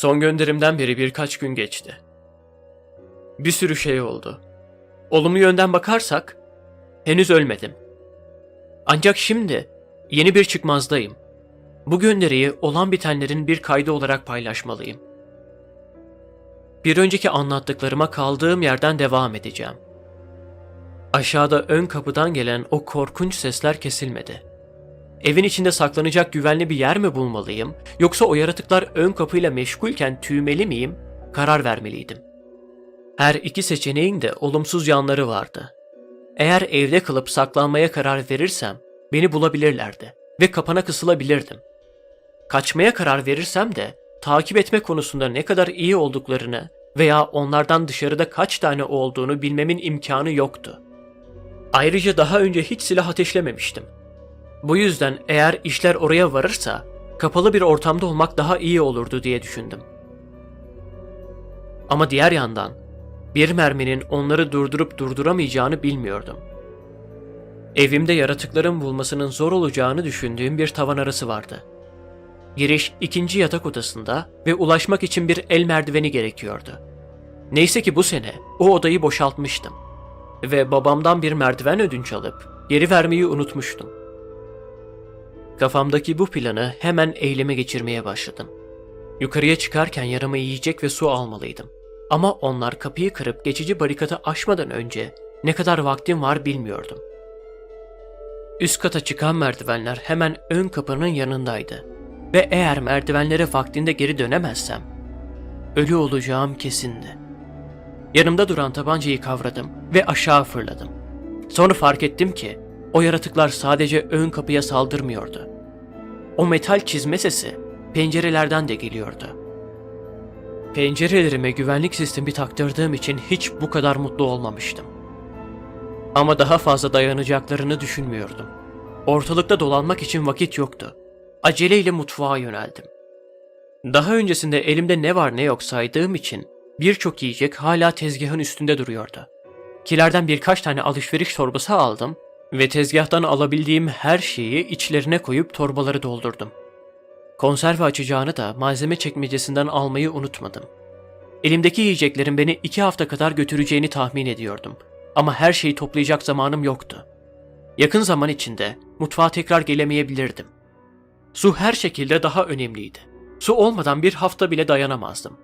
Son gönderimden beri birkaç gün geçti. Bir sürü şey oldu. Olumlu yönden bakarsak henüz ölmedim. Ancak şimdi yeni bir çıkmazdayım. Bu gönderiyi olan bitenlerin bir kaydı olarak paylaşmalıyım. Bir önceki anlattıklarıma kaldığım yerden devam edeceğim. Aşağıda ön kapıdan gelen o korkunç sesler kesilmedi. Evin içinde saklanacak güvenli bir yer mi bulmalıyım yoksa o yaratıklar ön kapıyla meşgulken tüymeli miyim karar vermeliydim. Her iki seçeneğin de olumsuz yanları vardı. Eğer evde kalıp saklanmaya karar verirsem beni bulabilirlerdi ve kapana kısılabilirdim. Kaçmaya karar verirsem de takip etme konusunda ne kadar iyi olduklarını veya onlardan dışarıda kaç tane olduğunu bilmemin imkanı yoktu. Ayrıca daha önce hiç silah ateşlememiştim. Bu yüzden eğer işler oraya varırsa kapalı bir ortamda olmak daha iyi olurdu diye düşündüm. Ama diğer yandan bir merminin onları durdurup durduramayacağını bilmiyordum. Evimde yaratıkların bulmasının zor olacağını düşündüğüm bir tavan arası vardı. Giriş ikinci yatak odasında ve ulaşmak için bir el merdiveni gerekiyordu. Neyse ki bu sene o odayı boşaltmıştım ve babamdan bir merdiven ödünç alıp geri vermeyi unutmuştum. Kafamdaki bu planı hemen eyleme geçirmeye başladım. Yukarıya çıkarken yarama yiyecek ve su almalıydım. Ama onlar kapıyı kırıp geçici barikatı aşmadan önce ne kadar vaktim var bilmiyordum. Üst kata çıkan merdivenler hemen ön kapının yanındaydı. Ve eğer merdivenlere vaktinde geri dönemezsem, ölü olacağım kesindi. Yanımda duran tabancayı kavradım ve aşağı fırladım. Sonra fark ettim ki o yaratıklar sadece ön kapıya saldırmıyordu. O metal çizme sesi pencerelerden de geliyordu. Pencerelerime güvenlik sistemi taktırdığım için hiç bu kadar mutlu olmamıştım. Ama daha fazla dayanacaklarını düşünmüyordum. Ortalıkta dolanmak için vakit yoktu. Aceleyle mutfağa yöneldim. Daha öncesinde elimde ne var ne yok saydığım için birçok yiyecek hala tezgahın üstünde duruyordu. Kilerden birkaç tane alışveriş torbası aldım ve tezgahtan alabildiğim her şeyi içlerine koyup torbaları doldurdum. Konserve açacağını da malzeme çekmecesinden almayı unutmadım. Elimdeki yiyeceklerin beni iki hafta kadar götüreceğini tahmin ediyordum. Ama her şeyi toplayacak zamanım yoktu. Yakın zaman içinde mutfağa tekrar gelemeyebilirdim. Su her şekilde daha önemliydi. Su olmadan bir hafta bile dayanamazdım.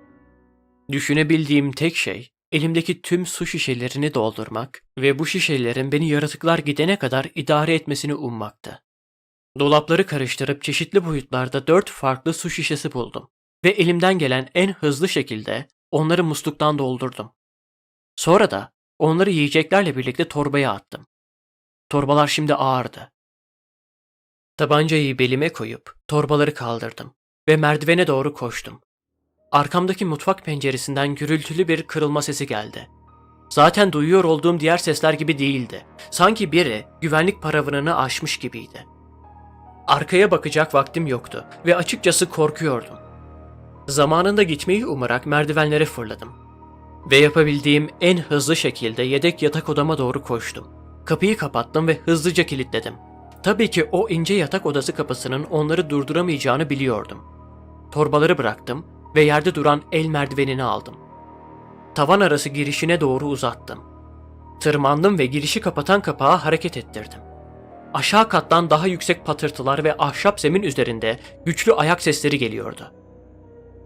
Düşünebildiğim tek şey elimdeki tüm su şişelerini doldurmak ve bu şişelerin beni yaratıklar gidene kadar idare etmesini ummaktı. Dolapları karıştırıp çeşitli boyutlarda dört farklı su şişesi buldum ve elimden gelen en hızlı şekilde onları musluktan doldurdum. Sonra da onları yiyeceklerle birlikte torbaya attım. Torbalar şimdi ağırdı. Tabancayı belime koyup torbaları kaldırdım ve merdivene doğru koştum. Arkamdaki mutfak penceresinden gürültülü bir kırılma sesi geldi. Zaten duyuyor olduğum diğer sesler gibi değildi. Sanki biri güvenlik paravanını aşmış gibiydi. Arkaya bakacak vaktim yoktu ve açıkçası korkuyordum. Zamanında gitmeyi umarak merdivenlere fırladım. Ve yapabildiğim en hızlı şekilde yedek yatak odama doğru koştum. Kapıyı kapattım ve hızlıca kilitledim. Tabii ki o ince yatak odası kapısının onları durduramayacağını biliyordum. Torbaları bıraktım ve yerde duran el merdivenini aldım. Tavan arası girişine doğru uzattım. Tırmandım ve girişi kapatan kapağı hareket ettirdim. Aşağı kattan daha yüksek patırtılar ve ahşap zemin üzerinde güçlü ayak sesleri geliyordu.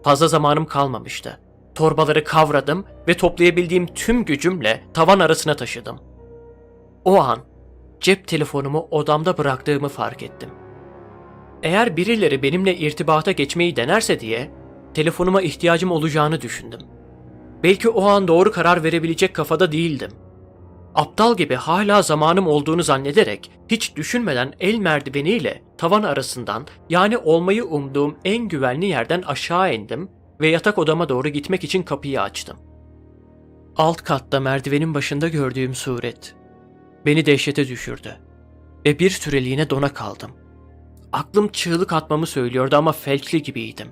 Fazla zamanım kalmamıştı. Torbaları kavradım ve toplayabildiğim tüm gücümle tavan arasına taşıdım. O an cep telefonumu odamda bıraktığımı fark ettim. Eğer birileri benimle irtibata geçmeyi denerse diye telefonuma ihtiyacım olacağını düşündüm. Belki o an doğru karar verebilecek kafada değildim. Aptal gibi hala zamanım olduğunu zannederek hiç düşünmeden el merdiveniyle tavan arasından yani olmayı umduğum en güvenli yerden aşağı indim ve yatak odama doğru gitmek için kapıyı açtım. Alt katta merdivenin başında gördüğüm suret beni dehşete düşürdü ve bir süreliğine dona kaldım. Aklım çığlık atmamı söylüyordu ama felçli gibiydim.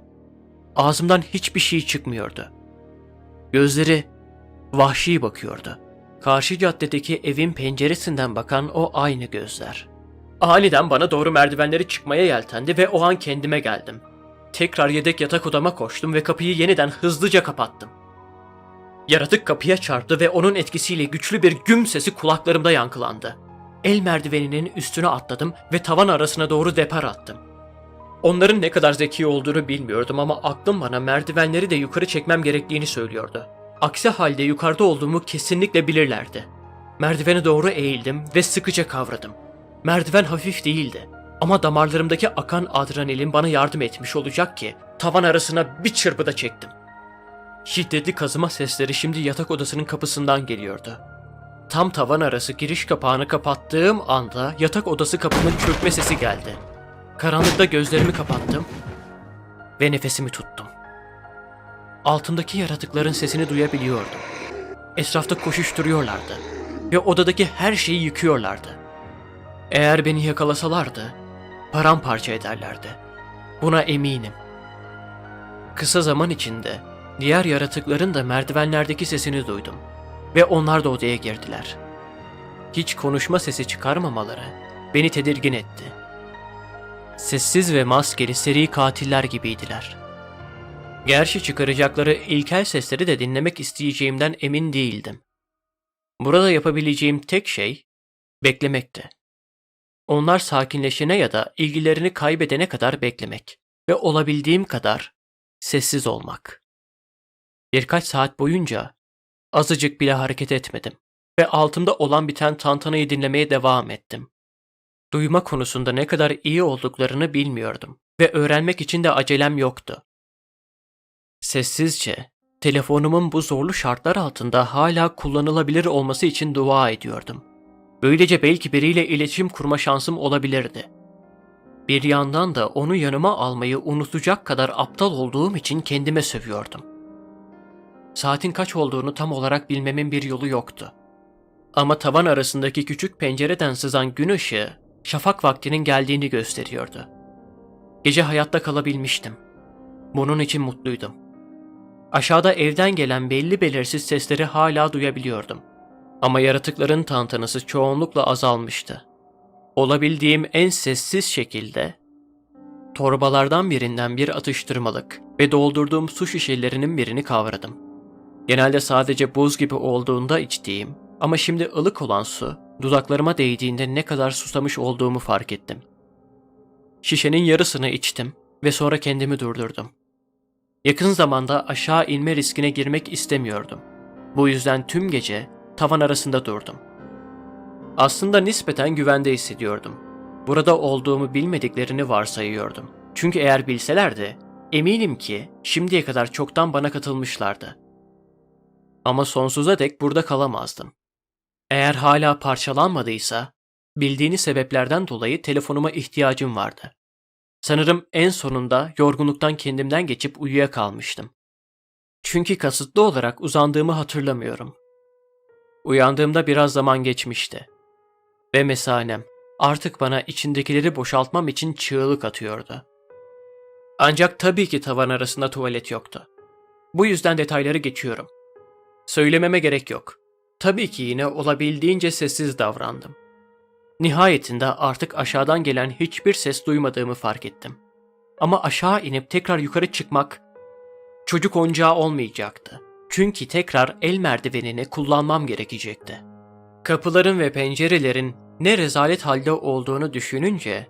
Ağzımdan hiçbir şey çıkmıyordu. Gözleri vahşi bakıyordu. Karşı caddedeki evin penceresinden bakan o aynı gözler. Aniden bana doğru merdivenleri çıkmaya yeltendi ve o an kendime geldim. tekrar yedek yatak odama koştum ve kapıyı yeniden hızlıca kapattım. Yaratık kapıya çarptı ve onun etkisiyle güçlü bir güm sesi kulaklarımda yankılandı. El merdiveninin üstüne atladım ve tavan arasına doğru depar attım. Onların ne kadar zeki olduğunu bilmiyordum ama aklım bana merdivenleri de yukarı çekmem gerektiğini söylüyordu. Aksi halde yukarıda olduğumu kesinlikle bilirlerdi. Merdivene doğru eğildim ve sıkıca kavradım. Merdiven hafif değildi ama damarlarımdaki akan adrenalin bana yardım etmiş olacak ki tavan arasına bir çırpıda çektim. Şiddetli kazıma sesleri şimdi yatak odasının kapısından geliyordu. Tam tavan arası giriş kapağını kapattığım anda yatak odası kapımın çökme sesi geldi. Karanlıkta gözlerimi kapattım ve nefesimi tuttum. Altındaki yaratıkların sesini duyabiliyordum. Etrafta koşuşturuyorlardı ve odadaki her şeyi yıkıyorlardı. Eğer beni yakalasalardı, paramparça ederlerdi. Buna eminim. Kısa zaman içinde diğer yaratıkların da merdivenlerdeki sesini duydum ve onlar da odaya girdiler. Hiç konuşma sesi çıkarmamaları beni tedirgin etti. Sessiz ve maskeli seri katiller gibiydiler. Gerçi çıkaracakları ilkel sesleri de dinlemek isteyeceğimden emin değildim. Burada yapabileceğim tek şey beklemekti. Onlar sakinleşene ya da ilgilerini kaybedene kadar beklemek ve olabildiğim kadar sessiz olmak. Birkaç saat boyunca azıcık bile hareket etmedim ve altımda olan biten tantanayı dinlemeye devam ettim. Duyma konusunda ne kadar iyi olduklarını bilmiyordum ve öğrenmek için de acelem yoktu. Sessizce, telefonumun bu zorlu şartlar altında hala kullanılabilir olması için dua ediyordum. Böylece belki biriyle iletişim kurma şansım olabilirdi. Bir yandan da onu yanıma almayı unutacak kadar aptal olduğum için kendime sövüyordum. Saatin kaç olduğunu tam olarak bilmemin bir yolu yoktu. Ama tavan arasındaki küçük pencereden sızan gün ışığı şafak vaktinin geldiğini gösteriyordu. Gece hayatta kalabilmiştim. Bunun için mutluydum. Aşağıda evden gelen belli belirsiz sesleri hala duyabiliyordum. Ama yaratıkların tantanası çoğunlukla azalmıştı. Olabildiğim en sessiz şekilde torbalardan birinden bir atıştırmalık ve doldurduğum su şişelerinin birini kavradım. Genelde sadece buz gibi olduğunda içtiğim ama şimdi ılık olan su dudaklarıma değdiğinde ne kadar susamış olduğumu fark ettim. Şişenin yarısını içtim ve sonra kendimi durdurdum. Yakın zamanda aşağı inme riskine girmek istemiyordum. Bu yüzden tüm gece tavan arasında durdum. Aslında nispeten güvende hissediyordum. Burada olduğumu bilmediklerini varsayıyordum. Çünkü eğer bilselerdi, eminim ki şimdiye kadar çoktan bana katılmışlardı. Ama sonsuza dek burada kalamazdım. Eğer hala parçalanmadıysa, bildiğiniz sebeplerden dolayı telefonuma ihtiyacım vardı. Sanırım en sonunda yorgunluktan kendimden geçip uyuyakalmıştım. Çünkü kasıtlı olarak uzandığımı hatırlamıyorum. Uyandığımda biraz zaman geçmişti. Ve mesanem artık bana içindekileri boşaltmam için çığlık atıyordu. Ancak tabii ki tavan arasında tuvalet yoktu. Bu yüzden detayları geçiyorum. Söylememe gerek yok. Tabii ki yine olabildiğince sessiz davrandım. Nihayetinde artık aşağıdan gelen hiçbir ses duymadığımı fark ettim. Ama aşağı inip tekrar yukarı çıkmak çocuk oyuncağı olmayacaktı. Çünkü tekrar el merdivenini kullanmam gerekecekti. Kapıların ve pencerelerin ne rezalet halde olduğunu düşününce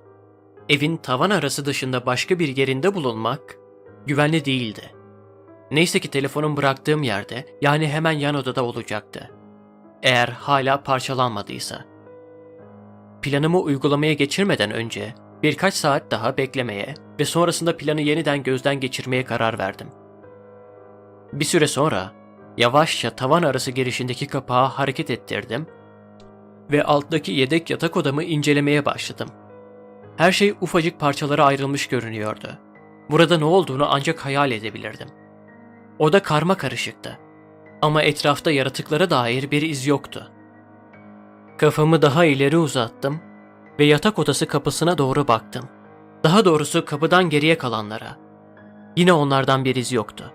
evin tavan arası dışında başka bir yerinde bulunmak güvenli değildi. Neyse ki telefonum bıraktığım yerde yani hemen yan odada olacaktı. Eğer hala parçalanmadıysa. Planımı uygulamaya geçirmeden önce birkaç saat daha beklemeye ve sonrasında planı yeniden gözden geçirmeye karar verdim. Bir süre sonra yavaşça tavan arası girişindeki kapağı hareket ettirdim ve alttaki yedek yatak odamı incelemeye başladım. Her şey ufacık parçalara ayrılmış görünüyordu. Burada ne olduğunu ancak hayal edebilirdim. Oda karma karışıktı. Ama etrafta yaratıklara dair bir iz yoktu. Kafamı daha ileri uzattım ve yatak odası kapısına doğru baktım. Daha doğrusu kapıdan geriye kalanlara. Yine onlardan bir iz yoktu.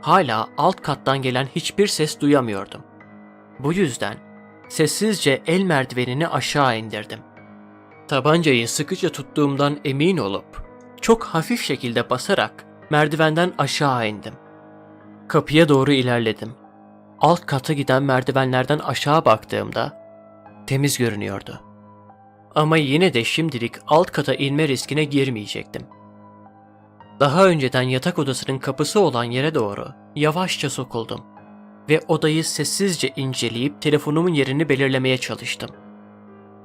Hala alt kattan gelen hiçbir ses duyamıyordum. Bu yüzden sessizce el merdivenini aşağı indirdim. Tabancayı sıkıca tuttuğumdan emin olup çok hafif şekilde basarak merdivenden aşağı indim. Kapıya doğru ilerledim. Alt kata giden merdivenlerden aşağı baktığımda temiz görünüyordu. Ama yine de şimdilik alt kata inme riskine girmeyecektim. Daha önceden yatak odasının kapısı olan yere doğru yavaşça sokuldum ve odayı sessizce inceleyip telefonumun yerini belirlemeye çalıştım.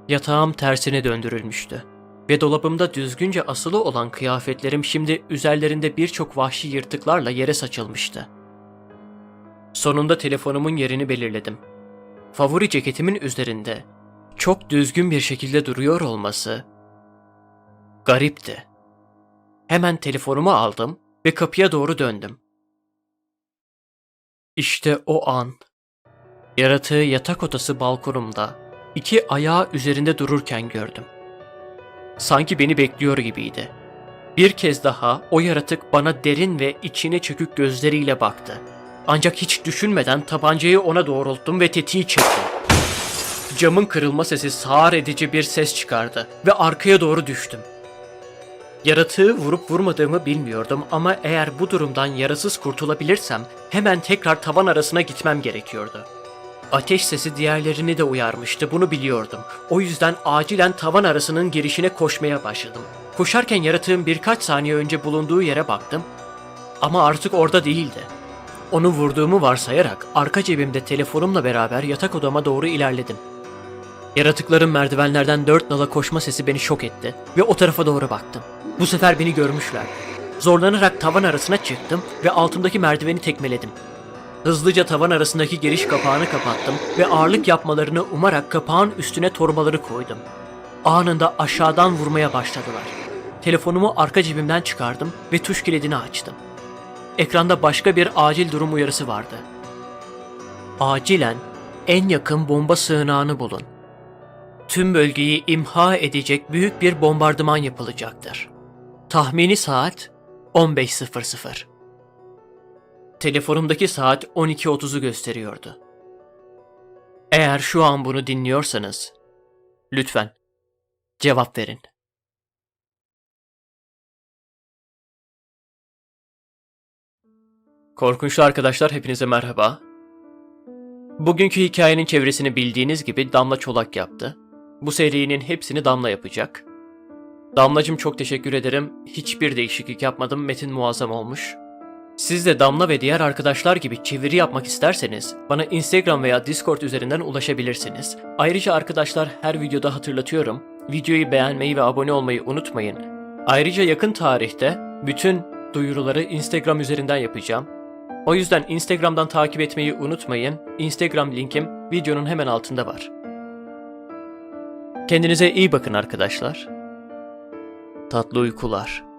Yatağım tersine döndürülmüştü ve dolabımda düzgünce asılı olan kıyafetlerim şimdi üzerlerinde birçok vahşi yırtıklarla yere saçılmıştı. Sonunda telefonumun yerini belirledim. Favori ceketimin üzerinde çok düzgün bir şekilde duruyor olması garipti. Hemen telefonumu aldım ve kapıya doğru döndüm. İşte o an. Yaratığı yatak odası balkonumda iki ayağı üzerinde dururken gördüm. Sanki beni bekliyor gibiydi. Bir kez daha o yaratık bana derin ve içine çökük gözleriyle baktı. Ancak hiç düşünmeden tabancayı ona doğrulttum ve tetiği çektim. Camın kırılma sesi sağır edici bir ses çıkardı ve arkaya doğru düştüm. Yaratığı vurup vurmadığımı bilmiyordum ama eğer bu durumdan yarasız kurtulabilirsem hemen tekrar tavan arasına gitmem gerekiyordu. Ateş sesi diğerlerini de uyarmıştı, bunu biliyordum. O yüzden acilen tavan arasının girişine koşmaya başladım. Koşarken yaratığın birkaç saniye önce bulunduğu yere baktım ama artık orada değildi. Onu vurduğumu varsayarak arka cebimde telefonumla beraber yatak odama doğru ilerledim. Yaratıkların merdivenlerden dört nala koşma sesi beni şok etti ve o tarafa doğru baktım. Bu sefer beni görmüşler. Zorlanarak tavan arasına çıktım ve altımdaki merdiveni tekmeledim. Hızlıca tavan arasındaki giriş kapağını kapattım ve ağırlık yapmalarını umarak kapağın üstüne torbaları koydum. Anında aşağıdan vurmaya başladılar. Telefonumu arka cebimden çıkardım ve tuş kilidini açtım. Ekranda başka bir acil durum uyarısı vardı. Acilen en yakın bomba sığınağını bulun. Tüm bölgeyi imha edecek büyük bir bombardıman yapılacaktır. Tahmini saat 15.00. Telefonumdaki saat 12.30'u gösteriyordu. Eğer şu an bunu dinliyorsanız, lütfen cevap verin. Korkunçlu arkadaşlar hepinize merhaba. Bugünkü hikayenin çevresini bildiğiniz gibi Damla Çolak yaptı. Bu serinin hepsini Damla yapacak. Damlacım çok teşekkür ederim. Hiçbir değişiklik yapmadım. Metin muazzam olmuş. Siz de Damla ve diğer arkadaşlar gibi çeviri yapmak isterseniz bana Instagram veya Discord üzerinden ulaşabilirsiniz. Ayrıca arkadaşlar her videoda hatırlatıyorum. Videoyu beğenmeyi ve abone olmayı unutmayın. Ayrıca yakın tarihte bütün duyuruları Instagram üzerinden yapacağım. O yüzden Instagram'dan takip etmeyi unutmayın. Instagram linkim videonun hemen altında var. Kendinize iyi bakın arkadaşlar. Tatlı uykular.